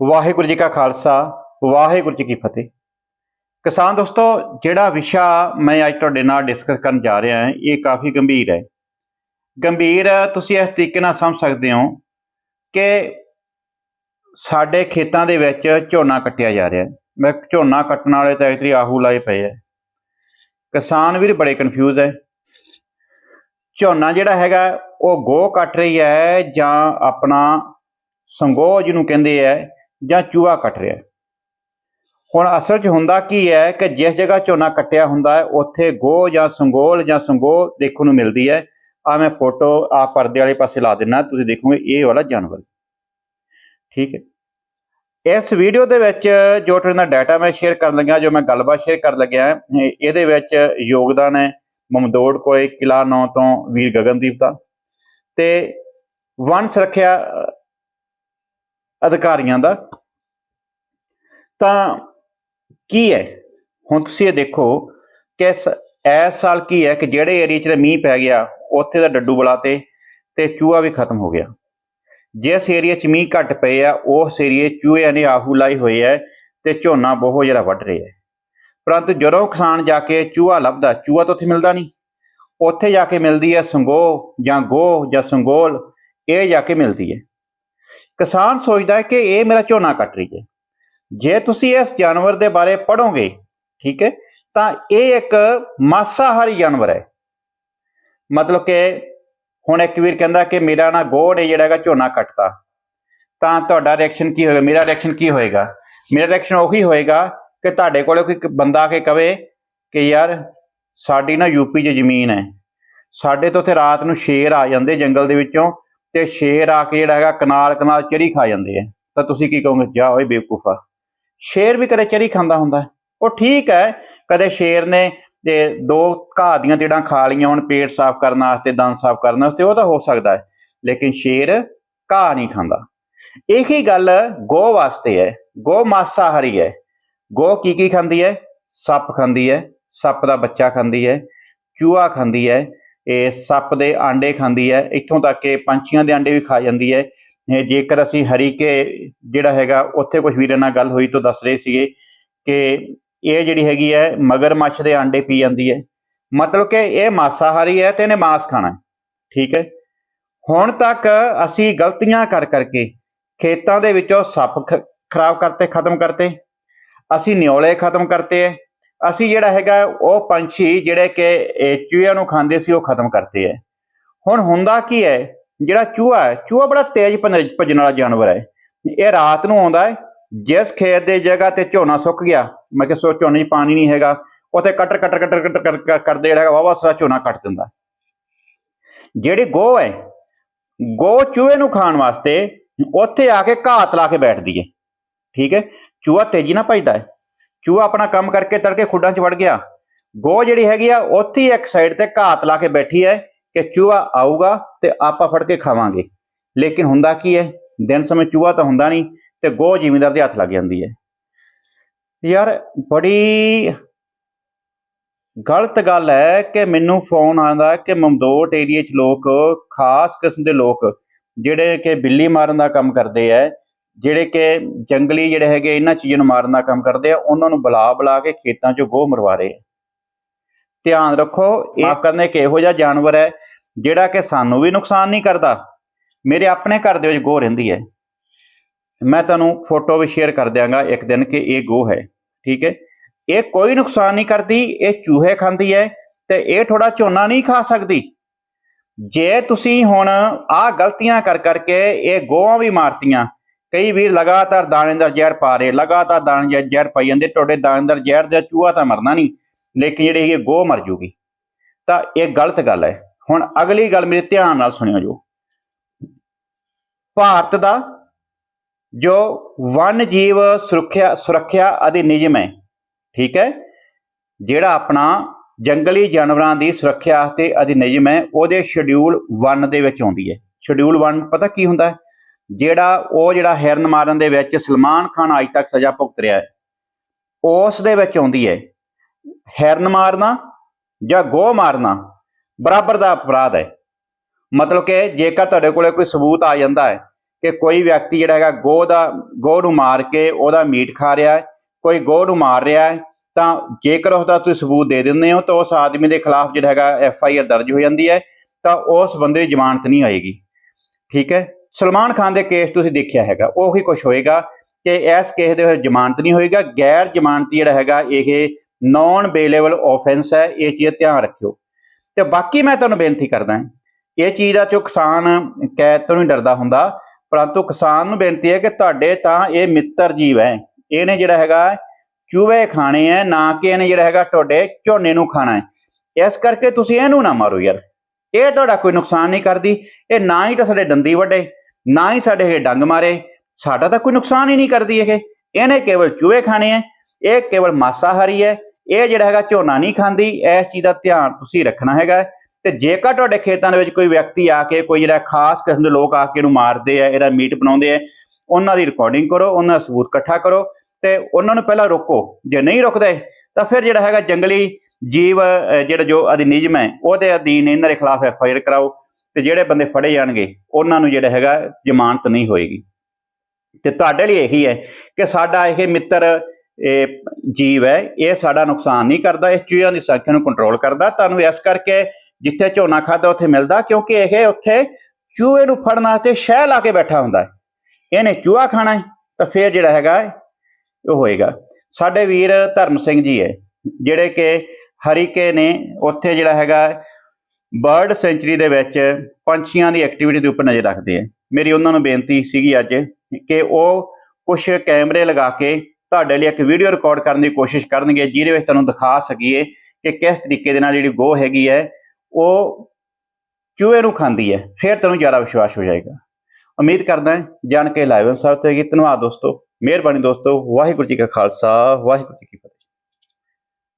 ਵਾਹਿਗੁਰੂ ਜੀ ਕਾ ਖਾਲਸਾ, ਵਾਹਿਗੁਰੂ ਜੀ ਕੀ ਫਤਿਹ। ਕਿਸਾਨ ਦੋਸਤੋ, ਜਿਹੜਾ ਵਿਸ਼ਾ ਮੈਂ ਅੱਜ ਤੁਹਾਡੇ ਨਾਲ ਡਿਸਕਸ ਕਰਨ ਜਾ ਰਿਹਾ ਹਾਂ, ਇਹ ਕਾਫੀ ਗੰਭੀਰ ਹੈ। ਗੰਭੀਰ ਤੁਸੀਂ ਇਸ ਤਰੀਕੇ ਨਾਲ ਸਮਝ ਸਕਦੇ ਹੋ ਕਿ ਸਾਡੇ ਖੇਤਾਂ ਦੇ ਵਿੱਚ ਝੋਨਾ ਕੱਟਿਆ ਜਾ ਰਿਹਾ ਹੈ। ਮੈਂ ਝੋਨਾ ਕੱਟਣ ਵਾਲੇ ਤਾਂ ਇਤਰੀ ਆਹੂ ਲਾਏ ਪਏ ਹੈ ਕਿਸਾਨ ਵੀਰ ਬੜੇ ਕਨਫਿਊਜ਼ ਹੈ। ਝੋਨਾ ਜਿਹੜਾ ਹੈਗਾ, ਉਹ ਗੋ ਕੱਟ ਰਹੀ ਹੈ ਜਾਂ ਆਪਣਾ ਸੰਗੋਹ ਜਿਹਨੂੰ ਕਹਿੰਦੇ ਹੈ ਜਾਂ ਚੂਹਾ ਕੱਟ ਰਿਹਾ ਹੁਣ ਅਸਲ 'ਚ ਹੁੰਦਾ ਕੀ ਹੈ ਕਿ ਜਿਸ ਜਗ੍ਹਾ ਝੋਨਾ ਕੱਟਿਆ ਹੁੰਦਾ ਹੈ, ਉੱਥੇ ਗੋ ਜਾਂ ਸੰਗੋਲ ਜਾਂ ਸੰਗੋ ਦੇਖਣ ਨੂੰ ਮਿਲਦੀ ਹੈ। ਆ ਮੈਂ ਫੋਟੋ ਆ ਪਰਦੇ ਵਾਲੇ ਪਾਸੇ ਲਾ ਦਿੰਨਾ ਤੁਸੀਂ ਦੇਖੋਗੇ ਇਹ ਵਾਲਾ ਜਾਨਵਰ। ਠੀਕ ਹੈ। ਇਸ ਵੀਡੀਓ ਦੇ ਵਿੱਚ ਜੋ ਤੁਹਾਡੇ ਨਾਲ ਡਾਟਾ ਮੈਂ ਸ਼ੇਅਰ ਕਰਨ ਲੱਗਿਆ, ਜੋ ਮੈਂ ਗੱਲਬਾਤ ਸ਼ੇਅਰ ਕਰਨ ਲੱਗਿਆ ਇਹਦੇ ਵਿੱਚ ਯੋਗਦਾਨ ਹੈ ਮਮਦੋੜ ਕੋਲੇ ਕਿਲਾ ਨੌ ਤੋਂ ਵੀਰ ਗਗਨਦੀਪ ਦਾ। ਤੇ ਵਨ ਸੁਰੱਖਿਆ ਅਧਿਕਾਰੀਆਂ ਦਾ। ਤਾਂ ਕੀ ਹੈ? ਹੁਣ ਤੁਸੀਂ ਇਹ ਦੇਖੋ ਕਿ ਇਸ ਇਸ ਸਾਲ ਕੀ ਹੈ ਕਿ ਜਿਹੜੇ ਏਰੀਆ 'ਚ ਮੀਂਹ ਪੈ ਗਿਆ, ਉੱਥੇ ਦਾ ਡੱਡੂ ਬਲਾ ਤੇ ਤੇ ਚੂਹਾ ਵੀ ਖਤਮ ਹੋ ਗਿਆ। ਜਿਸ ਏਰੀਆ 'ਚ ਮੀਂਹ ਘੱਟ ਪਏ ਆ, ਉਸ ਏਰੀਏ ਚੂਹਿਆਂ ਨੇ ਆਹੂ ਲਾਈ ਹੋਈ ਹੈ ਤੇ ਝੋਨਾ ਬਹੁਤ ਜ਼ਿਆਦਾ ਵੱਢ ਰਿਹਾ ਹੈ ਪਰੰਤੂ ਜਦੋਂ ਕਿਸਾਨ ਜਾ ਕੇ ਚੂਹਾ ਲੱਭਦਾ, ਚੂਹਾ ਤਾਂ ਉੱਥੇ ਮਿਲਦਾ ਨਹੀਂ। ਉੱਥੇ ਜਾ ਕੇ ਮਿਲਦੀ ਹੈ ਸੰਗੋ ਜਾਂ ਗੋ ਜਾਂ ਸੰਗੋਲ, ਇਹ ਜਾ ਕੇ ਮਿਲਦੀ ਹੈ। ਕਿਸਾਨ ਸੋਚਦਾ ਹੈ ਕਿ ਇਹ ਮੇਰਾ ਝੋਨਾ ਕੱਟ ਰਹੀ ਹੈ। ਜੇ ਤੁਸੀਂ ਇਸ ਜਾਨਵਰ ਦੇ ਬਾਰੇ ਪੜੋਗੇ ਠੀਕ ਹੈ, ਤਾਂ ਇਹ ਇੱਕ ਮਾਸਾਹਾਰੀ ਜਾਨਵਰ ਹੈ। ਮਤਲਬ ਕਿ ਹੁਣ ਇੱਕ ਵੀਰ ਕਹਿੰਦਾ ਕਿ ਮੇਰਾ ਨਾ ਗੋਹ ਨੇ ਜਿਹੜਾ ਹੈਗਾ ਝੋਨਾ ਕੱਟਦਾ ਤਾਂ ਤੁਹਾਡਾ ਰਿਐਕਸ਼ਨ ਕੀ ਹੋਏਗਾ? ਮੇਰਾ ਰਿਐਕਸ਼ਨ ਕੀ ਹੋਏਗਾ? ਮੇਰਾ ਰਿਐਕਸ਼ਨ ਉਹੀ ਹੋਏਗਾ ਕਿ ਤੁਹਾਡੇ ਕੋਲੇ ਕੋਈ ਬੰਦਾ ਆ ਕੇ ਕਵੇ ਕਿ ਯਾਰ ਸਾਡੀ ਨਾ ਯੂਪੀ 'ਚ ਜ਼ਮੀਨ ਹੈ। ਸਾਡੇ ਤੋਂ ਉੱਥੇ ਰਾਤ ਨੂੰ ਸ਼ੇਰ ਆ ਜਾਂਦੇ ਜੰਗਲ ਦੇ ਵਿੱਚੋਂ ਤੇ ਸ਼ੇਰ ਆ ਕੇ ਜਿਹੜਾ ਹੈਗਾ ਕਨਾਲ ਕਨਾਲ ਚਰੀ ਖਾ ਜਾਂਦੇ ਆ। ਤਾਂ ਤੁਸੀਂ ਕੀ ਕਹੋਗੇ? ਜਾ ਓਏ ਬੇਵਕੂਫਾ। ਸ਼ੇਰ ਵੀ ਕਦੇ ਚਰੀ ਖਾਂਦਾ ਹੁੰਦਾ? ਉਹ ਠੀਕ ਹੈ, ਕਦੇ ਸ਼ੇਰ ਨੇ ਤੇ ਦੋ ਘਾਹ ਦੀਆਂ ਜਿਹੜਾਂ ਖਾ ਲੀਆਂ ਹੁਣ ਪੇਟ ਸਾਫ਼ ਕਰਨ ਵਾਸਤੇ, ਦੰਦ ਸਾਫ਼ ਕਰਨ ਵਾਸਤੇ, ਉਹ ਤਾਂ ਹੋ ਸਕਦਾ ਹੈ। ਲੇਕਿਨ ਸ਼ੇਰ ਘਾਹ ਨਹੀਂ ਖਾਂਦਾ। ਇਹੀ ਗੱਲ ਗੋ ਵਾਸਤੇ ਹੈ। ਗੋ ਮਾਸਾਹਾਰੀ ਹੈ। ਗੋ ਕੀ ਕੀ ਖਾਂਦੀ ਹੈ? ਸੱਪ ਖਾਂਦੀ ਹੈ। ਸੱਪ ਦਾ ਬੱਚਾ ਖਾਂਦੀ ਹੈ। ਚੂਹਾ ਖਾਂਦੀ ਹੈ। ਇਹ ਸੱਪ ਦੇ ਆਂਡੇ ਖਾਂਦੀ ਹੈ। ਇੱਥੋਂ ਤੱਕ ਕਿ ਪੰਛੀਆਂ ਦੇ ਆਂਡੇ ਵੀ ਖਾ ਜਾਂਦੀ ਹੈ। ਇਹ ਜੇਕਰ ਅਸੀਂ ਹਰੀਕੇ ਜਿਹੜਾ ਹੈਗਾ, ਉੱਥੇ ਕੁਝ ਵੀਰਾਂ ਨਾਲ ਗੱਲ ਹੋਈ ਤਾਂ ਦੱਸ ਰਹੇ ਸੀਗੇ ਕਿ ਇਹ ਜਿਹੜੀ ਹੈਗੀ ਹੈ, ਮਗਰਮੱਛ ਦੇ ਆਂਡੇ ਪੀ ਜਾਂਦੀ ਹੈ। ਮਤਲਬ ਕਿ ਇਹ ਮਾਸਾਹਾਰੀ ਹੈ ਤੇ ਇਹਨੇ ਮਾਸ ਖਾਣਾ ਠੀਕ ਹੈ? ਹੁਣ ਤੱਕ ਅਸੀਂ ਗਲਤੀਆਂ ਕਰ ਕਰਕੇ ਖੇਤਾਂ ਦੇ ਵਿੱਚੋਂ ਸੱਪ ਖ- ਖਰਾਬ ਕਰਤੇ, ਖਤਮ ਕਰਤੇ। ਅਸੀਂ ਨਿਓਲੇ ਖਤਮ ਕਰਤੇ ਹੈ। ਅਸੀਂ ਜਿਹੜਾ ਹੈਗਾ ਉਹ ਪੰਛੀ ਜਿਹੜੇ ਕਿ ਇਹ ਚੂਹਿਆਂ ਨੂੰ ਖਾਂਦੇ ਸੀ, ਉਹ ਖਤਮ ਕਰਤੇ ਹੈ। ਹੁਣ ਹੁੰਦਾ ਕੀ ਹੈ, ਜਿਹੜਾ ਚੂਹਾ ਹੈ, ਚੂਹਾ ਬੜਾ ਤੇਜ਼ ਭੱਜ- ਭੱਜਣ ਵਾਲਾ ਜਾਨਵਰ ਹੈ। ਇਹ ਰਾਤ ਨੂੰ ਆਉਂਦਾ ਹੈ, ਜਿਸ ਖੇਤ ਦੇ ਜਗ੍ਹਾ ਤੇ ਝੋਨਾ ਸੁੱਕ ਗਿਆ, ਮੈਂ ਕਿ ਸੋ ਝੋਨੇ 'ਚ ਪਾਣੀ ਨਹੀਂ ਹੈਗਾ, ਉੱਥੇ ਕਟਰ ਕਟਰ ਕਟਰ ਕਟਰ ਕਰਦੇ ਜਿਹੜਾ ਵਾਵਾ ਸਾਰਾ ਝੋਨਾ ਕੱਟ ਦਿੰਦਾ। ਜਿਹੜੀ ਗੋ ਹੈ ਗੋ ਚੂਹੇ ਨੂੰ ਖਾਣ ਵਾਸਤੇ ਉੱਥੇ ਆ ਕੇ ਘਾਤ ਲਾ ਕੇ ਬੈਠਦੀ ਹੈ। ਠੀਕ ਹੈ? ਚੂਹਾ ਤੇਜ਼ੀ ਨਾਲ ਭੱਜਦਾ ਹੈ। ਚੂਹਾ ਆਪਣਾ ਕੰਮ ਕਰਕੇ ਤੜਕੇ ਖੁੱਡਾਂ 'ਚ ਵੜ ਗਿਆ। ਗੋ ਜਿਹੜੀ ਹੈਗੀ ਆ, ਉੱਥੇ ਇੱਕ ਸਾਈਡ ਤੇ ਘਾਤ ਲਾ ਕੇ ਬੈਠੀ ਹੈ ਕਿ ਚੂਹਾ ਆਊਗਾ ਤੇ ਆਪਾਂ ਫੜ ਕੇ ਖਾਵਾਂਗੇ। ਲੇਕਿਨ ਹੁੰਦਾ ਕੀ ਹੈ? ਦਿਨ ਸਮੇਂ ਚੂਹਾ ਤਾਂ ਹੁੰਦਾ ਨਹੀਂ ਤੇ ਗੋ ਜ਼ਿਮੀਂਦਾਰ ਦੇ ਹੱਥ ਲੱਗ ਜਾਂਦੀ ਹੈ। ਯਾਰ, ਬੜੀ ਗਲਤ ਗੱਲ ਹੈ ਕਿ ਮੈਨੂੰ ਫੋਨ ਆਉਂਦਾ ਕਿ ਮਮਦੋਟ ਏਰੀਆ 'ਚ ਲੋਕ, ਖਾਸ ਕਿਸਮ ਦੇ ਲੋਕ, ਜਿਹੜੇ ਕਿ ਬਿੱਲੀ ਮਾਰਨ ਦਾ ਕੰਮ ਕਰਦੇ ਆ ਜਿਹੜੇ ਕਿ ਜੰਗਲੀ ਜਿਹੜੇ ਹੈਗੇ, ਇਹਨਾਂ ਚੀਜ਼ਾਂ ਨੂੰ ਮਾਰਨ ਦਾ ਕੰਮ ਕਰਦੇ ਆ, ਉਹਨਾਂ ਨੂੰ ਬੁਲਾ ਬੁਲਾ ਕੇ ਖੇਤਾਂ 'ਚੋਂ ਗੋਹ ਮਰਵਾ ਰਹੇ ਆ। ਧਿਆਨ ਰੱਖੋ, ਇਹ ਕਰਨੇ ਕਿ ਇਹੋ ਜਿਹਾ ਜਾਨਵਰ ਹੈ, ਜਿਹੜਾ ਕਿ ਸਾਨੂੰ ਵੀ ਨੁਕਸਾਨ ਨਹੀਂ ਕਰਦਾ। ਮੇਰੇ ਆਪਣੇ ਘਰ ਦੇ ਵਿੱਚ ਗੋਹ ਰਹਿੰਦੀ ਹੈ। ਮੈਂ ਤੁਹਾਨੂੰ ਫੋਟੋ ਵੀ ਸ਼ੇਅਰ ਕਰ ਦਿਆਂਗਾ ਇੱਕ ਦਿਨ ਕਿ ਇਹ ਗੋਹ ਹੈ, ਠੀਕ ਹੈ? ਇਹ ਕੋਈ ਨੁਕਸਾਨ ਨਹੀਂ ਕਰਦੀ, ਇਹ ਚੂਹੇ ਖਾਂਦੀ ਹੈ ਤੇ ਇਹ ਥੋੜਾ ਝੋਨਾ ਨਹੀਂ ਖਾ ਸਕਦੀ। ਜੇ ਤੁਸੀਂ ਹੁਣ ਆਹ ਗਲਤੀਆਂ ਕਰ ਕਰਕੇ ਇਹ ਗੋਹਾਂ ਵੀ ਮਾਰਤੀਆਂ ਕਈ ਵੀਰ ਲਗਾਤਾਰ ਦਾਣੇ ਦਾਣੇਦਾਰ ਜ਼ਹਿਰ ਪਾ ਰਹੇ, ਲਗਾਤਾਰ ਦਾਣੇ ਜ਼ਹਿਰ ਪਾਈ ਜਾਂਦੇ, ਤੁਹਾਡੇ ਦਾਣੇ ਦਾਣੇਦਾਰ ਜ਼ਹਿਰ ਦਾ ਚੂਹਾ ਤਾਂ ਮਰਨਾ ਨਹੀਂ, ਲੇਕਿਨ ਜਿਹੜੀ ਇਹ ਗੋਹ ਮਰ ਜੂਗੀ। ਤਾਂ ਇਹ ਗਲਤ ਗੱਲ ਹੈ। ਹੁਣ ਅਗਲੀ ਗੱਲ ਮੇਰੇ ਧਿਆਨ ਨਾਲ ਸੁਣਿਓ ਜੋ। ਭਾਰਤ ਦਾ ਜੋ ਵਨ ਜੀਵ ਸੁਰੱਖਿਆ ਸੁਰੱਖਿਆ ਅਧਿਨਿਯਮ ਹੈ, ਠੀਕ ਹੈ, ਜਿਹੜਾ ਆਪਣਾ ਜੰਗਲੀ ਜਾਨਵਰਾਂ ਦੀ ਸੁਰੱਖਿਆ ਤੇ ਅਧਿਨਿਯਮ ਹੈ, ਉਹਦੇ ਸ਼ਡਿਊਲ 1 ਦੇ ਵਿੱਚ ਆਉਂਦੀ ਹੈ। ਸ਼ਡਿਊਲ 1 ਪਤਾ ਕੀ ਹੁੰਦਾ ਹੈ? ਜਿਹੜਾ ਉਹ ਜਿਹੜਾ ਹਿਰਨ ਮਾਰਨ ਦੇ ਵਿੱਚ ਸਲਮਾਨ ਖਾਨ ਅੱਜ ਤੱਕ ਸਜ਼ਾ ਭੁਗਤ ਰਿਹਾ ਹੈ। ਉਸ ਦੇ ਵਿੱਚ ਆਉਂਦੀ ਹੈ, ਹਿਰਨ ਮਾਰਨਾ ਜਾਂ ਗੋ ਮਾਰਨਾ ਬਰਾਬਰ ਦਾ ਅਪਰਾਧ ਹੈ। ਮਤਲਬ ਕਿ ਜੇਕਰ ਤੁਹਾਡੇ ਕੋਲੇ ਕੋਈ ਸਬੂਤ ਆ ਜਾਂਦਾ ਹੈ ਕਿ ਕੋਈ ਵਿਅਕਤੀ ਜਿਹੜਾ ਹੈਗਾ ਗੋਹ ਦਾ, ਗੋਹ ਨੂੰ ਮਾਰ ਕੇ ਉਹਦਾ ਮੀਟ ਖਾ ਰਿਹਾ ਹੈ, ਕੋਈ ਗੋਹ ਨੂੰ ਮਾਰ ਰਿਹਾ ਹੈ, ਤਾਂ ਜੇਕਰ ਉਹਦਾ ਤੁਸੀਂ ਸਬੂਤ ਦੇ ਦਿੰਦੇ ਹੋ ਤਾਂ ਉਸ ਆਦਮੀ ਦੇ ਖਿਲਾਫ ਜਿਹੜਾ ਹੈਗਾ ਐਫ ਆਈ ਆਰ ਦਰਜ ਹੋ ਜਾਂਦੀ ਹੈ, ਤਾਂ ਉਸ ਬੰਦੇ ਦੀ ਜ਼ਮਾਨਤ ਨਹੀਂ ਆਏਗੀ ਠੀਕ ਹੈ? ਸਲਮਾਨ ਖਾਨ ਦੇ ਕੇਸ ਤੁਸੀਂ ਦੇਖਿਆ ਹੈਗਾ, ਉਹੀ ਕੁਝ ਹੋਏਗਾ ਕਿ ਇਸ ਕੇਸ ਦੇ ਵਿੱਚ ਜ਼ਮਾਨਤ ਨਹੀਂ ਹੋਏਗਾ, ਗੈਰ ਜ਼ਮਾਨਤੀ ਜਿਹੜਾ ਹੈਗਾ, ਇਹ ਨਾਨ ਬੇਲੇਬਲ ਆਫੈਂਸ ਹੈ, ਇਹ ਚੀਜ਼ ਧਿਆਨ ਰੱਖਿਓ। ਤੇ ਬਾਕੀ ਮੈਂ ਤੁਹਾਨੂੰ ਬੇਨਤੀ ਕਰਦਾ ਇਹ ਚੀਜ਼ ਦਾ ਜੋ ਕਿਸਾਨ ਕੈਦ ਤੋਂ ਨਹੀਂ ਡਰਦਾ ਹੁੰਦਾ, ਪਰੰਤੂ ਕਿਸਾਨ ਨੂੰ ਬੇਨਤੀ ਹੈ ਕਿ ਤੁਹਾਡੇ ਤਾਂ ਇਹ ਮਿੱਤਰ ਜੀਵ ਹੈ, ਇਹਨੇ ਜਿਹੜਾ ਹੈਗਾ ਚੂਹੇ ਖਾਣੇ ਹੈ, ਨਾ ਕਿ ਇਹਨੇ ਜਿਹੜਾ ਹੈਗਾ ਤੁਹਾਡੇ ਝੋਨੇ ਨੂੰ ਖਾਣਾ ਹੈ। ਇਸ ਕਰਕੇ ਤੁਸੀਂ ਇਹਨੂੰ ਨਾ ਮਾਰੋ ਯਾਰ, ਇਹ ਤੁਹਾਡਾ ਕੋਈ ਨੁਕਸਾਨ ਨਹੀਂ ਕਰਦੀ, ਇਹ ਨਾ ਹੀ ਤਾਂ ਸਾਡੇ ਦੰਦੀ ਵੱਡੇ। ਨਾ ਹੀ ਸਾਡੇ ਇਹ ਡੰਗ ਮਾਰੇ, ਸਾਡਾ ਤਾਂ ਕੋਈ ਨੁਕਸਾਨ ਹੀ ਨਹੀਂ ਕਰਦੀ ਇਹ। ਇਹਨੇ ਕੇਵਲ ਚੂਹੇ ਖਾਣੇ ਹੈ ਇਹ ਕੇਵਲ ਮਾਸਾਹਾਰੀ ਹੈ ਇਹ ਜਿਹੜਾ ਹੈਗਾ ਝੋਨਾ ਨਹੀਂ ਖਾਂਦੀ, ਇਸ ਚੀਜ਼ ਦਾ ਧਿਆਨ ਤੁਸੀਂ ਰੱਖਣਾ ਹੈਗਾ। ਤੇ ਜੇਕਰ ਤੁਹਾਡੇ ਖੇਤਾਂ ਦੇ ਵਿੱਚ ਕੋਈ ਵਿਅਕਤੀ ਆ ਕੇ ਕੋਈ ਜਿਹੜਾ ਖਾਸ ਕਿਸਮ ਦੇ ਲੋਕ ਆ ਕੇ ਇਹਨੂੰ ਮਾਰਦੇ ਆ ਇਹਦਾ ਮੀਟ ਬਣਾਉਂਦੇ ਆ ਉਹਨਾਂ ਦੀ ਰਿਕਾਰਡਿੰਗ ਕਰੋ, ਉਹਨਾਂ ਦਾ ਸਬੂਤ ਇਕੱਠਾ ਕਰੋ ਤੇ ਉਹਨਾਂ ਨੂੰ ਪਹਿਲਾਂ ਰੋਕੋ। ਜੇ ਨਹੀਂ ਰੁਕਦੇ, ਤਾਂ ਫਿਰ ਜਿਹੜਾ ਹੈਗਾ ਜੰਗਲੀ ਜੀਵ ਜਿਹੜਾ ਜੋ ਅਧਿਨਿਯਮ ਹੈ, ਉਹਦੇ ਅਧੀਨ ਇਹਨਾਂ ਦੇ ਖਿਲਾਫ ਐਫ ਆਈ ਆਰ ਕਰਾਓ ਤੇ ਜਿਹੜੇ ਬੰਦੇ ਫੜੇ ਜਾਣਗੇ, ਉਹਨਾਂ ਨੂੰ ਜਿਹੜਾ ਹੈਗਾ ਜ਼ਮਾਨਤ ਨਹੀਂ ਹੋਏਗੀ। ਤੇ ਤੁਹਾਡੇ ਲਈ ਇਹੀ ਹੈ ਕਿ ਸਾਡਾ ਇਹ ਮਿੱਤਰ, ਇਹ ਜੀਵ ਹੈ, ਇਹ ਸਾਡਾ ਨੁਕਸਾਨ ਨਹੀਂ ਕਰਦਾ, ਇਹ ਚੂਹਿਆਂ ਦੀ ਸੰਖਿਆ ਨੂੰ ਕੰਟਰੋਲ ਕਰਦਾ। ਤੁਹਾਨੂੰ ਇਸ ਕਰਕੇ ਜਿੱਥੇ ਝੋਨਾ ਖਾਦਾ, ਉੱਥੇ ਮਿਲਦਾ, ਕਿਉਂਕਿ ਇਹ ਉੱਥੇ ਚੂਹੇ ਨੂੰ ਫੜਨ ਵਾਸਤੇ ਸ਼ਹਿ ਲਾ ਕੇ ਬੈਠਾ ਹੁੰਦਾ ਹੈ। ਇਹਨੇ ਚੂਹਾ ਖਾਣਾ ਹੈ, ਤਾਂ ਫਿਰ ਜਿਹੜਾ ਹੈਗਾ ਉਹ ਹੋਏਗਾ। ਸਾਡੇ ਵੀਰ ਧਰਮ ਸਿੰਘ ਜੀ ਹੈ, ਜਿਹੜੇ ਕਿ ਹਰੀਕੇ ਨੇ ਉੱਥੇ ਜਿਹੜਾ ਹੈਗਾ ਬਰਡ ਸੈਂਚਰੀ ਦੇ ਵਿੱਚ ਪੰਛੀਆਂ ਦੀ ਐਕਟੀਵਿਟੀ ਦੇ ਉੱਪਰ ਨਜ਼ਰ ਰੱਖਦੇ ਆ। ਮੇਰੀ ਉਹਨਾਂ ਨੂੰ ਬੇਨਤੀ ਸੀਗੀ ਅੱਜ ਕਿ ਉਹ ਕੁਝ ਕੈਮਰੇ ਲਗਾ ਕੇ ਤੁਹਾਡੇ ਲਈ ਇੱਕ ਵੀਡੀਓ ਰਿਕਾਰਡ ਕਰਨ ਦੀ ਕੋਸ਼ਿਸ਼ ਕਰਨਗੇ, ਜਿਹਦੇ ਵਿੱਚ ਤੁਹਾਨੂੰ ਦਿਖਾ ਸਕੀਏ ਕਿ ਕਿਸ ਤਰੀਕੇ ਦੇ ਨਾਲ ਜਿਹੜੀ ਗੋ ਹੈਗੀ ਹੈ, ਉਹ ਚੂਹੇ ਨੂੰ ਖਾਂਦੀ ਹੈ। ਫਿਰ ਤੁਹਾਨੂੰ ਜ਼ਿਆਦਾ ਵਿਸ਼ਵਾਸ ਹੋ ਜਾਏਗਾ। ਉਮੀਦ ਕਰਦਾ ਹਾਂ ਜਾਣ ਕੇ ਲਾਈਵ ਸਾਹਿਬ ਤੇ ਹੈਗੀ। ਧੰਨਵਾਦ ਦੋਸਤੋ। ਮਿਹਰਬਾਨੀ ਦੋਸਤੋ। ਵਾਹਿਗੁਰੂ ਜੀ ਕਾ ਖਾਲਸਾ। ਵਾਹਿਗੁਰੂ ਜੀ